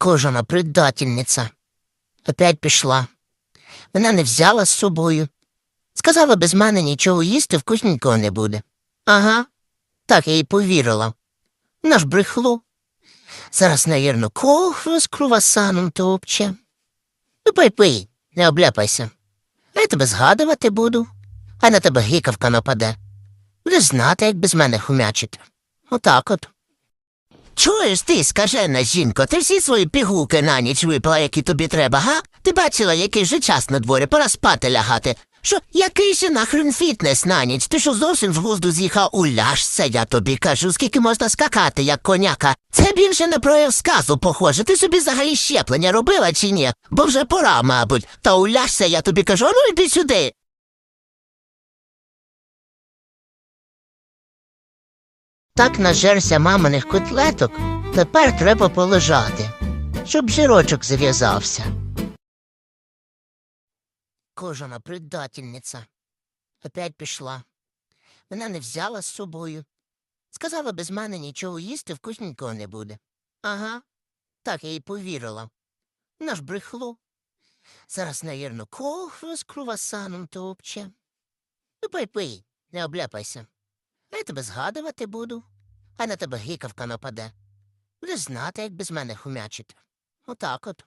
Кожана предательниця. Опять пішла. Мене не взяла з собою. Сказала, без мене нічого їсти вкусненького не буде. Ага, так я їй повірила. Ж брехло. Зараз, навірно, кохву з круасаном топче. Ну, пий пий, не обляпайся. А я тебе згадувати буду, а на тебе гікавка нападе. Будеш знати, як без мене хумячити. Отак от. Чуєш ти, скажена жінко, ти всі свої пігулки на ніч випила, які тобі треба, га? Ти бачила, який же час на дворі, пора спати лягати. Що, який же нахрен фітнес на ніч? Ти що зовсім з глузду з'їхав у ляжце, я тобі кажу, скільки можна скакати, як коняка. Це більше не прояв сказу, похоже. Ти собі взагалі щеплення робила чи ні? Бо вже пора, мабуть. Та у ляжце, я тобі кажу, «А ну йди сюди. Так нажерся маминих котлеток, тепер треба полежати, щоб жирочок зав'язався. Кожана предательниця. Опять пішла. Мене не взяла з собою. Сказала, без мене нічого їсти вкусненького не буде. Ага, так я їй повірила. Вона ж брехло. Зараз, навірно, кохву з круасаном топче. Ну, пий пий, не обляпайся. Я тебе згадувати буду, а на тебе гікавка нападе. Будеш знати, як без мене хумячити. Отак от.